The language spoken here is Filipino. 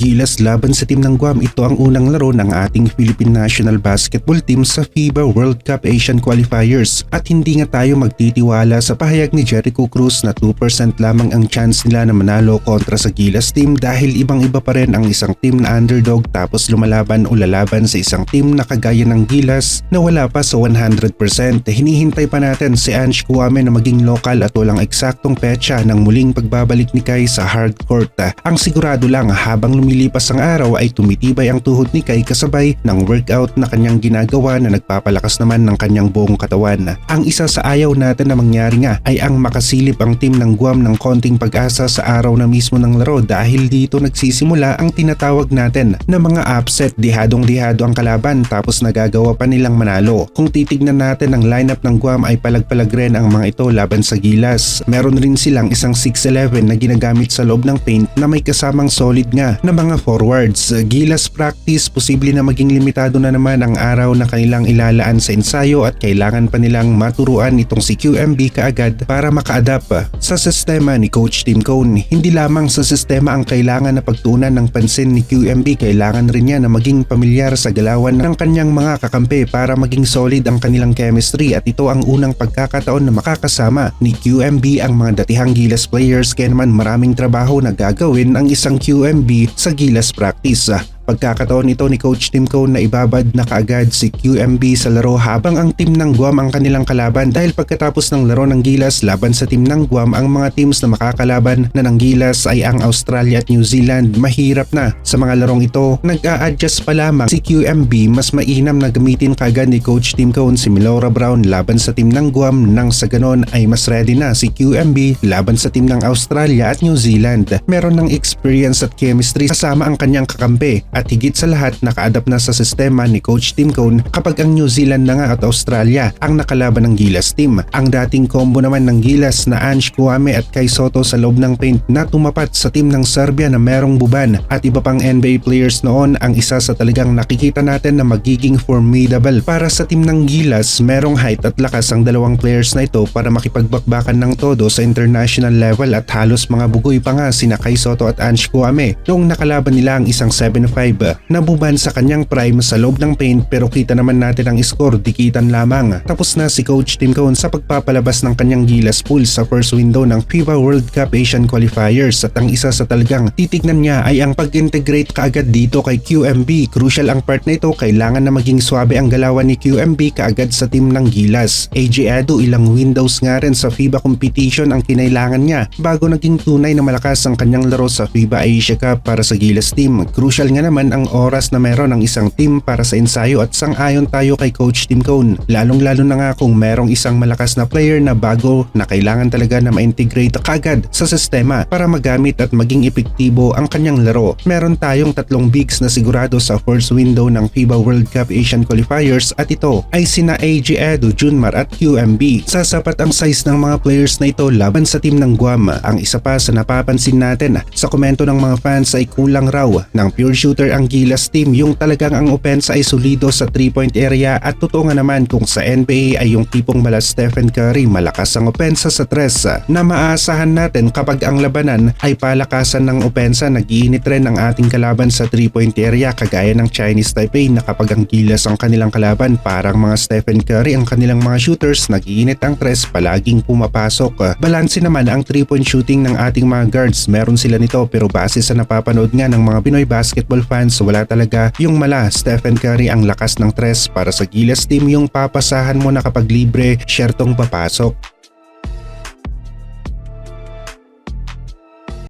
Gilas laban sa team ng Guam. Ito ang unang laro ng ating Philippine National Basketball Team sa FIBA World Cup Asian Qualifiers at hindi nga tayo magtitiwala sa pahayag ni Jericho Cruz na 2% lamang ang chance nila na manalo kontra sa Gilas team dahil ibang iba pa rin ang isang team na underdog tapos lumalaban o lalaban sa isang team na kagaya ng Gilas na wala pa sa 100%. Hinihintay pa natin si Ange Kuame na maging lokal at walang eksaktong petsa ng muling pagbabalik ni Kai sa hard court. Ang sigurado lang habang lumilipas ang araw ay tumitibay ang tuhod ni Kai kasabay ng workout na kanyang ginagawa na nagpapalakas naman ng kanyang buong katawan. Ang isa sa ayaw natin na mangyari nga ay ang makasilip ang team ng Guam ng konting pag-asa sa araw na mismo ng laro dahil dito nagsisimula ang tinatawag natin na mga upset dihadong dihado ang kalaban tapos nagagawa pa nilang manalo. Kung titignan natin ang lineup ng Guam ay palag-palag rin ang mga ito laban sa Gilas. Meron rin silang isang 6'11 na ginagamit sa loob ng paint na may kasamang solid nga na mga forwards. Gilas practice, posible na maging limitado na naman ang araw na kanilang ilalaan sa ensayo at kailangan pa nilang maturuan itong si QMB kaagad para maka-adapt sa sistema ni Coach Tim Cone. Hindi lamang sa sistema ang kailangan na pagtuunan ng pansin ni QMB, kailangan rin niya na maging pamilyar sa galawan ng kanyang mga kakampi para maging solid ang kanilang chemistry at ito ang unang pagkakataon na makakasama ni QMB ang mga datihang Gilas players kaya naman maraming trabaho na gagawin ang isang QMB sa Gilas practice. Pagkakataon ito ni Coach Tim Cone na ibabad na kaagad si QMB sa laro habang ang team ng Guam ang kanilang kalaban dahil pagkatapos ng laro ng Gilas laban sa team ng Guam ang mga teams na makakalaban na ng Gilas ay ang Australia at New Zealand mahirap na. Sa mga larong ito nag-a-adjust pa lamang si QMB mas mainam na gamitin kaagad ni Coach Tim Cone si Milora Brown laban sa team ng Guam nang sa ganon ay mas ready na si QMB laban sa team ng Australia at New Zealand. Meron ng experience at chemistry kasama ang kanyang kakampi higit sa lahat naka-adapt na sa sistema ni Coach Tim Cone kapag ang New Zealand na nga at Australia ang nakalaban ng Gilas team. Ang dating combo naman ng Gilas na Ange Kuame at Kai Soto sa loob ng paint na tumapat sa team ng Serbia na merong buban. At iba pang NBA players noon ang isa sa talagang nakikita natin na magiging formidable para sa team ng Gilas merong height at lakas ang dalawang players na ito para makipagbakbakan ng todo sa international level. At halos mga bugoy pa nga sina Kai Soto at Ange Kuame noong nakalaban nila ang isang 7'5 Nabuban sa kanyang prime sa loob ng paint pero kita naman natin ang score dikitan lamang. Tapos na si Coach Tim Cone sa pagpapalabas ng kanyang Gilas pool sa first window ng FIBA World Cup Asian Qualifiers at ang isa sa talagang titignan niya ay ang pag-integrate kaagad dito kay QMB. Crucial ang part na ito, kailangan na maging swabe ang galawan ni QMB kaagad sa team ng Gilas. AJ Edo ilang windows nga rin sa FIBA competition ang kinailangan niya bago naging tunay na malakas ang kanyang laro sa FIBA Asia Cup para sa Gilas team. Crucial nga naman naman ang oras na meron ng isang team para sa ensayo at sang-ayon tayo kay Coach Tim Cone. Lalong-lalo na nga kung merong isang malakas na player na bago na kailangan talaga na ma-integrate kagad sa sistema para magamit at maging epektibo ang kanyang laro. Meron tayong tatlong bigs na sigurado sa first window ng FIBA World Cup Asian Qualifiers at ito ay sina AJ Edo, Junmar at QMB. Sasapat ang size ng mga players na ito laban sa team ng Guam. Ang isa pa sa napapansin natin sa komento ng mga fans ay kulang raw ng pure shooter ang Gilas team yung talagang ang opensa ay solido sa 3-point area at totoo nga naman kung sa NBA ay yung tipong mala Stephen Curry malakas ang opensa sa tres na maasahan natin kapag ang labanan ay palakasan ng opensa nagiinit rin ang ating kalaban sa 3-point area kagaya ng Chinese Taipei na kapag ang Gilas ang kanilang kalaban parang mga Stephen Curry ang kanilang mga shooters nagiinit ang tres palaging pumapasok. Balanse naman ang 3-point shooting ng ating mga guards meron sila nito pero base sa napapanood nga ng mga Pinoy basketball fans wala talaga yung mala Stephen Curry ang lakas ng tres para sa Gilas team yung papasahan mo na kapag libre share tong papasok.